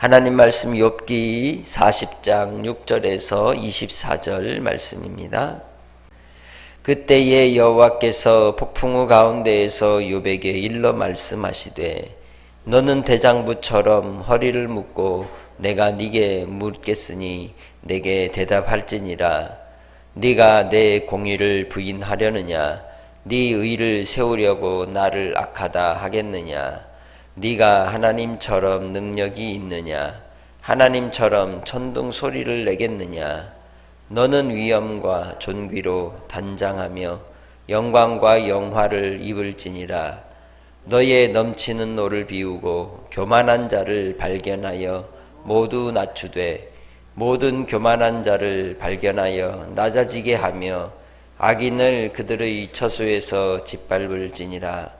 하나님 말씀 욥기 40장 6절에서 24절 말씀입니다. 그때에 여호와께서 폭풍우 가운데에서 욥에게 일러 말씀하시되 너는 대장부처럼 허리를 묶고 내가 네게 묻겠으니 내게 대답할지니라. 네가 내 공의를 부인하려느냐? 네 의를 세우려고 나를 악하다 하겠느냐 네가 하나님처럼 능력이 있느냐? 하나님처럼 천둥 소리를 내겠느냐? 너는 위엄과 존귀로 단장하며 영광과 영화를 입을지니라. 너의 넘치는 노를 비우고 교만한 자를 발견하여 모두 낮추되 모든 교만한 자를 발견하여 낮아지게 하며 악인을 그들의 처소에서 짓밟을지니라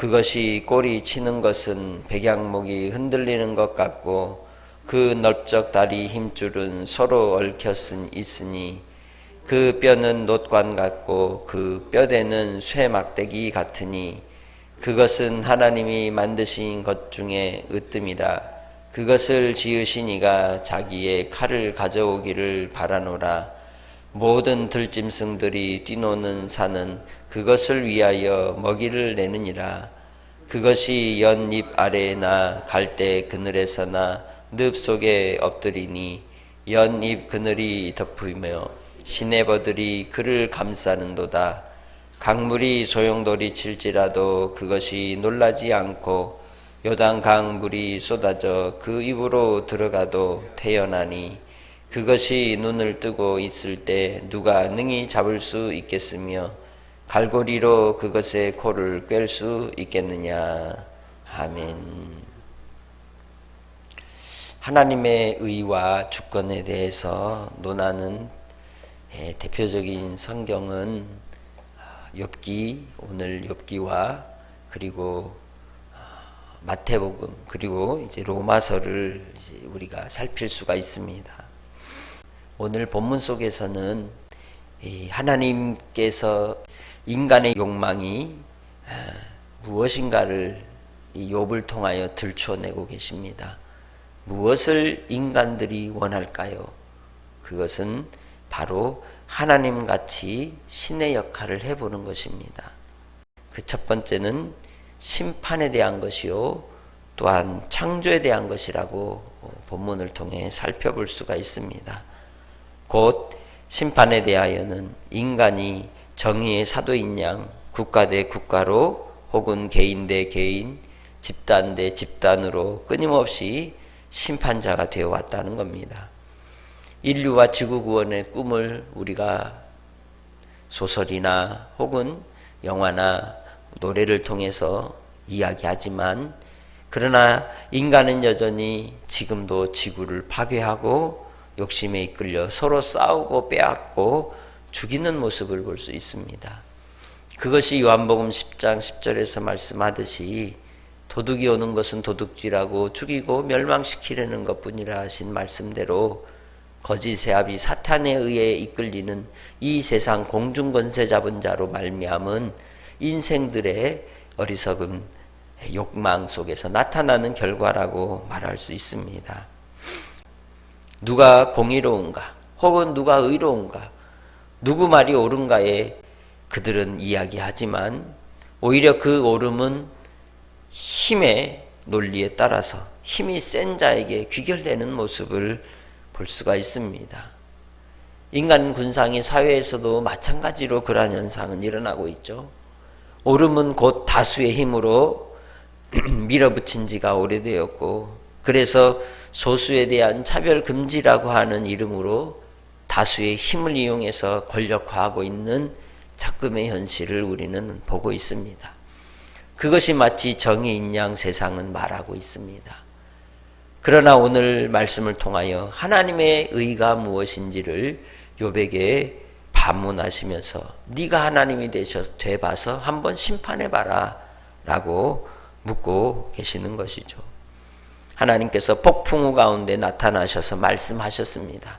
그것이 꼬리 치는 것은 백양목이 흔들리는 것 같고 그 넓적 다리 힘줄은 서로 얽혔으 있으니 그 뼈는 놋관 같고 그 뼈대는 쇠 막대기 같으니 그것은 하나님이 만드신 것 중에 으뜸이라. 그것을 지으신 이가 자기의 칼을 가져오기를 바라노라. 모든 들짐승들이 뛰노는 산은 그것을 위하여 먹이를 내느니라. 그것이 연잎 아래나 갈대 그늘에서나 늪 속에 엎드리니 연잎 그늘이 덮으며 시내버들이 그를 감싸는도다. 강물이 소용돌이 칠지라도 그것이 놀라지 않고 요단 강 물이 쏟아져 그 입으로 들어가도 태어나니 그것이 눈을 뜨고 있을 때 누가 능히 잡을 수 있겠으며 갈고리로 그것의 코를 꿰 수 있겠느냐. 아멘. 하나님의 의와 주권에 대해서 논하는 예, 대표적인 성경은 아, 욥기 오늘 욥기와 그리고 아, 마태복음 그리고 이제 로마서를 이제 우리가 살필 수가 있습니다. 오늘 본문 속에서는 하나님께서 인간의 욕망이 아, 무엇인가를 욥을 통하여 들춰내고 계십니다. 무엇을 인간들이 원할까요? 그것은 바로 하나님 같이 신의 역할을 해보는 것입니다. 그 첫 번째는 심판에 대한 것이요. 또한 창조에 대한 것이라고 본문을 통해 살펴볼 수가 있습니다. 곧 심판에 대하여는 인간이 정의의 사도인 양 국가 대 국가로 혹은 개인 대 개인, 집단 대 집단으로 끊임없이 심판자가 되어 왔다는 겁니다. 인류와 지구 구원의 꿈을 우리가 소설이나 혹은 영화나 노래를 통해서 이야기하지만 그러나 인간은 여전히 지금도 지구를 파괴하고 욕심에 이끌려 서로 싸우고 빼앗고 죽이는 모습을 볼 수 있습니다. 그것이 요한복음 10장 10절에서 말씀하듯이 도둑이 오는 것은 도둑질하고 죽이고 멸망시키려는 것 뿐이라 하신 말씀대로 거짓의 압이 사탄에 의해 이끌리는 이 세상 공중권세 잡은 자로 말미암은 인생들의 어리석은 욕망 속에서 나타나는 결과라고 말할 수 있습니다. 누가 공의로운가 혹은 누가 의로운가 누구 말이 옳은가에 그들은 이야기하지만 오히려 그 옳음은 힘의 논리에 따라서 힘이 센 자에게 귀결되는 모습을 볼 수가 있습니다. 인간 군상이 사회에서도 마찬가지로 그러한 현상은 일어나고 있죠. 옳음은 곧 다수의 힘으로 밀어붙인 지가 오래되었고, 그래서 소수에 대한 차별 금지라고 하는 이름으로 다수의 힘을 이용해서 권력화하고 있는 작금의 현실을 우리는 보고 있습니다. 그것이 마치 정의인 양 세상은 말하고 있습니다. 그러나 오늘 말씀을 통하여 하나님의 의가 무엇인지를 요백에 반문하시면서 네가 하나님이 되셔 돼 봐서 한번 심판해 봐라 라고 묻고 계시는 것이죠. 하나님께서 폭풍우 가운데 나타나셔서 말씀하셨습니다.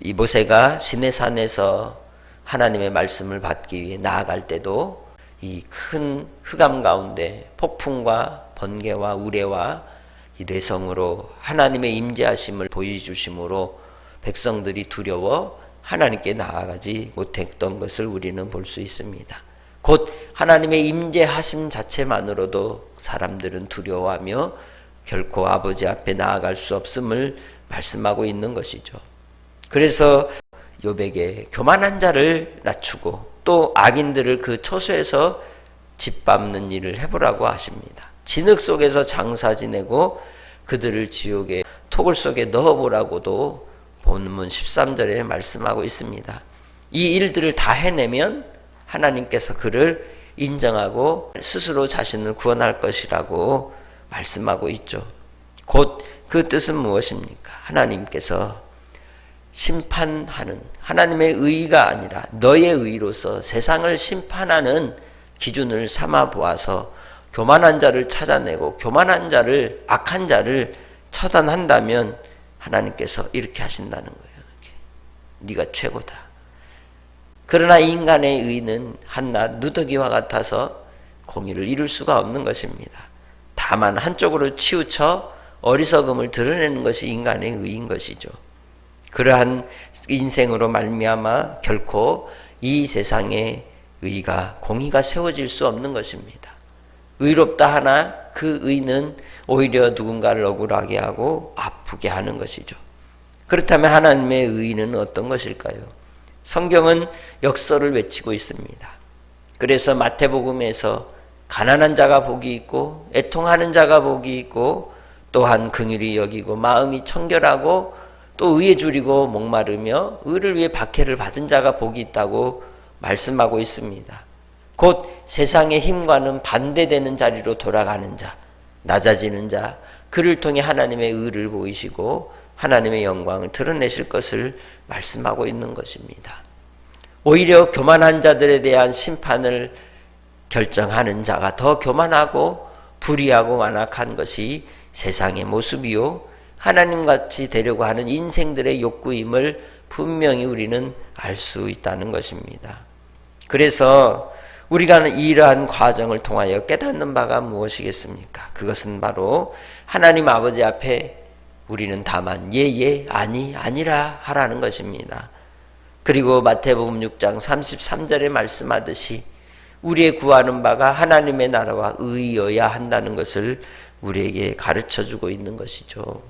이 모세가 시내산에서 하나님의 말씀을 받기 위해 나아갈 때도 이 큰 흑암 가운데 폭풍과 번개와 우레와 이 뇌성으로 하나님의 임재하심을 보여주심으로 백성들이 두려워 하나님께 나아가지 못했던 것을 우리는 볼 수 있습니다. 곧 하나님의 임재하심 자체만으로도 사람들은 두려워하며 결코 아버지 앞에 나아갈 수 없음을 말씀하고 있는 것이죠. 그래서 요백에 교만한 자를 낮추고 또 악인들을 그 처소에서 짓밟는 일을 해보라고 하십니다. 진흙 속에서 장사 지내고 그들을 지옥의 토굴 속에 넣어보라고도 본문 13절에 말씀하고 있습니다. 이 일들을 다 해내면 하나님께서 그를 인정하고 스스로 자신을 구원할 것이라고 말씀하고 있죠. 곧 그 뜻은 무엇입니까? 하나님께서 심판하는 하나님의 의가 아니라 너의 의로서 세상을 심판하는 기준을 삼아 보아서 교만한 자를 찾아내고 교만한 자를 악한 자를 처단한다면 하나님께서 이렇게 하신다는 거예요. 네가 최고다. 그러나 인간의 의는 한낱 누더기와 같아서 공의를 이룰 수가 없는 것입니다. 다만 한쪽으로 치우쳐 어리석음을 드러내는 것이 인간의 의인 것이죠. 그러한 인생으로 말미암아 결코 이 세상에 의가 공의가 세워질 수 없는 것입니다. 의롭다 하나 그 의는 오히려 누군가를 억울하게 하고 아프게 하는 것이죠. 그렇다면 하나님의 의는 어떤 것일까요? 성경은 역설을 외치고 있습니다. 그래서 마태복음에서 가난한 자가 복이 있고 애통하는 자가 복이 있고 또한 긍휼히 여기고 마음이 청결하고 또 의에 줄이고 목마르며 의를 위해 박해를 받은 자가 복이 있다고 말씀하고 있습니다. 곧 세상의 힘과는 반대되는 자리로 돌아가는 자, 낮아지는 자, 그를 통해 하나님의 의를 보이시고 하나님의 영광을 드러내실 것을 말씀하고 있는 것입니다. 오히려 교만한 자들에 대한 심판을 결정하는 자가 더 교만하고 불의하고 완악한 것이 세상의 모습이요. 하나님 같이 되려고 하는 인생들의 욕구임을 분명히 우리는 알 수 있다는 것입니다. 그래서 우리가 이러한 과정을 통하여 깨닫는 바가 무엇이겠습니까? 그것은 바로 하나님 아버지 앞에 우리는 다만 예, 예, 아니, 아니라 하라는 것입니다. 그리고 마태복음 6장 33절에 말씀하듯이 우리의 구하는 바가 하나님의 나라와 의여야 한다는 것을 우리에게 가르쳐 주고 있는 것이죠.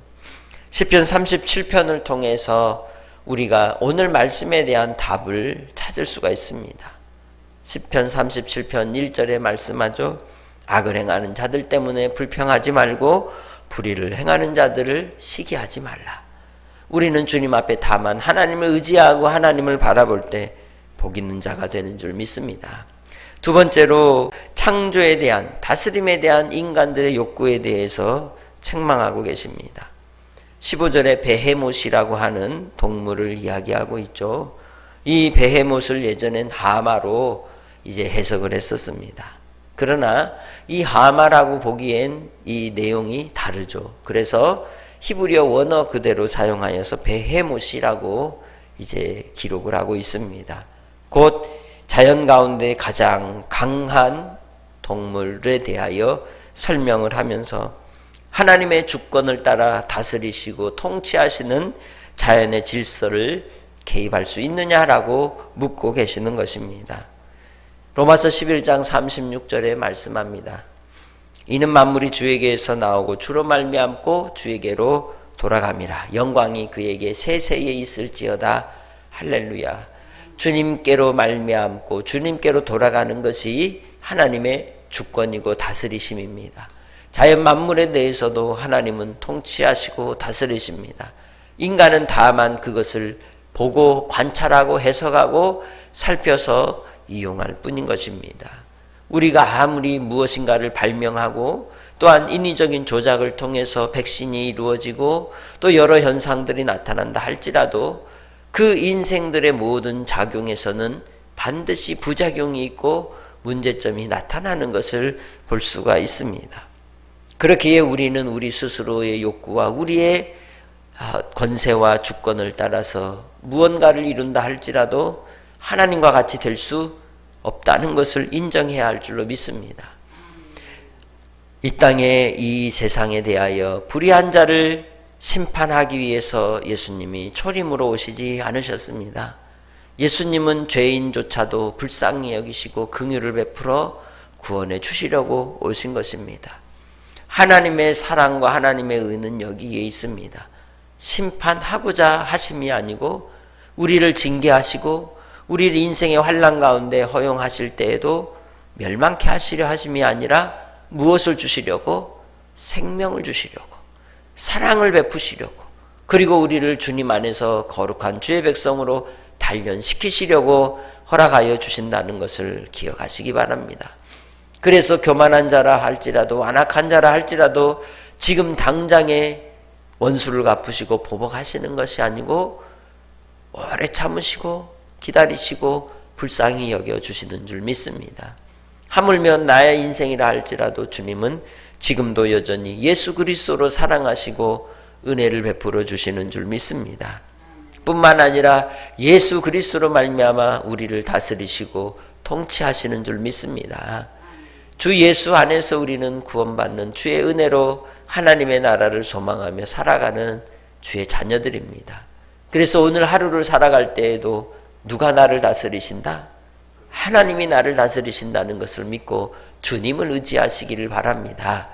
10편 37편을 통해서 우리가 오늘 말씀에 대한 답을 찾을 수가 있습니다. 10편 37편 1절에 말씀하죠. 악을 행하는 자들 때문에 불평하지 말고 불의를 행하는 자들을 시기하지 말라. 우리는 주님 앞에 다만 하나님을 의지하고 하나님을 바라볼 때 복 있는 자가 되는 줄 믿습니다. 두 번째로 창조에 대한 다스림에 대한 인간들의 욕구에 대해서 책망하고 계십니다. 15절에 베헤못이라고 하는 동물을 이야기하고 있죠. 이 베헤못을 예전엔 하마로 이제 해석을 했었습니다. 그러나 이 하마라고 보기엔 이 내용이 다르죠. 그래서 히브리어 원어 그대로 사용하여서 베헤못이라고 이제 기록을 하고 있습니다. 곧 자연 가운데 가장 강한 동물에 대하여 설명을 하면서 하나님의 주권을 따라 다스리시고 통치하시는 자연의 질서를 개입할 수 있느냐라고 묻고 계시는 것입니다. 로마서 11장 36절에 말씀합니다. 이는 만물이 주에게서 나오고 주로 말미암고 주에게로 돌아갑니다. 영광이 그에게 세세에 있을지어다. 할렐루야. 주님께로 말미암고 주님께로 돌아가는 것이 하나님의 주권이고 다스리심입니다. 자연 만물에 대해서도 하나님은 통치하시고 다스리십니다. 인간은 다만 그것을 보고 관찰하고 해석하고 살펴서 이용할 뿐인 것입니다. 우리가 아무리 무엇인가를 발명하고 또한 인위적인 조작을 통해서 백신이 이루어지고 또 여러 현상들이 나타난다 할지라도 그 인생들의 모든 작용에서는 반드시 부작용이 있고 문제점이 나타나는 것을 볼 수가 있습니다. 그렇기에 우리는 우리 스스로의 욕구와 우리의 아, 권세와 주권을 따라서 무언가를 이룬다 할지라도 하나님과 같이 될 수 없다는 것을 인정해야 할 줄로 믿습니다. 이 땅에 이 세상에 대하여 불의한 자를 심판하기 위해서 예수님이 초림으로 오시지 않으셨습니다. 예수님은 죄인조차도 불쌍히 여기시고 긍휼을 베풀어 구원해 주시려고 오신 것입니다. 하나님의 사랑과 하나님의 의는 여기에 있습니다. 심판하고자 하심이 아니고 우리를 징계하시고 우리를 인생의 환란 가운데 허용하실 때에도 멸망케 하시려 하심이 아니라 무엇을 주시려고 생명을 주시려고 사랑을 베푸시려고 그리고 우리를 주님 안에서 거룩한 주의 백성으로 단련시키시려고 허락하여 주신다는 것을 기억하시기 바랍니다. 그래서 교만한 자라 할지라도 완악한 자라 할지라도 지금 당장에 원수를 갚으시고 보복하시는 것이 아니고 오래 참으시고 기다리시고 불쌍히 여겨 주시는 줄 믿습니다. 하물며 나의 인생이라 할지라도 주님은 지금도 여전히 예수 그리스도로 사랑하시고 은혜를 베풀어 주시는 줄 믿습니다. 뿐만 아니라 예수 그리스도로 말미암아 우리를 다스리시고 통치하시는 줄 믿습니다. 주 예수 안에서 우리는 구원받는 주의 은혜로 하나님의 나라를 소망하며 살아가는 주의 자녀들입니다. 그래서 오늘 하루를 살아갈 때에도 누가 나를 다스리신다? 하나님이 나를 다스리신다는 것을 믿고 주님을 의지하시기를 바랍니다.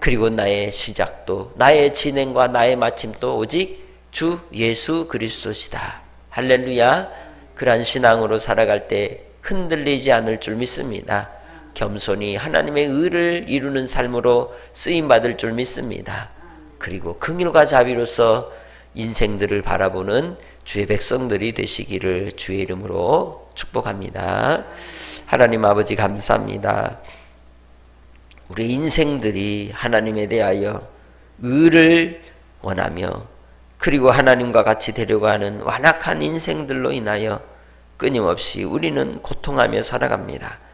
그리고 나의 시작도, 나의 진행과 나의 마침도 오직 주 예수 그리스도시다. 할렐루야. 그러한 신앙으로 살아갈 때 흔들리지 않을 줄 믿습니다. 겸손히 하나님의 의를 이루는 삶으로 쓰임 받을 줄 믿습니다. 그리고 긍휼과 자비로서 인생들을 바라보는 주의 백성들이 되시기를 주의 이름으로 축복합니다. 하나님 아버지 감사합니다. 우리 인생들이 하나님에 대하여 의를 원하며 그리고 하나님과 같이 되려가는 완악한 인생들로 인하여 끊임없이 우리는 고통하며 살아갑니다.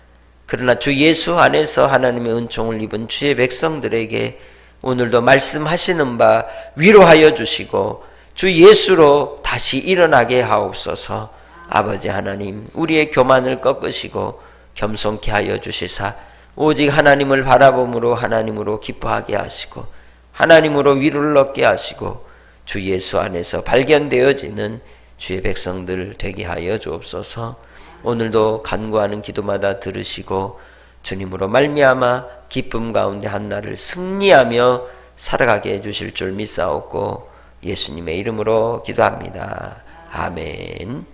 그러나 주 예수 안에서 하나님의 은총을 입은 주의 백성들에게 오늘도 말씀하시는 바 위로하여 주시고 주 예수로 다시 일어나게 하옵소서 아버지 하나님 우리의 교만을 꺾으시고 겸손케 하여 주시사 오직 하나님을 바라봄으로 하나님으로 기뻐하게 하시고 하나님으로 위로를 얻게 하시고 주 예수 안에서 발견되어지는 주의 백성들 되게 하여 주옵소서. 오늘도 간구하는 기도마다 들으시고 주님으로 말미암아 기쁨 가운데 한 날을 승리하며 살아가게 해 주실 줄 믿사옵고 예수님의 이름으로 기도합니다. 아멘.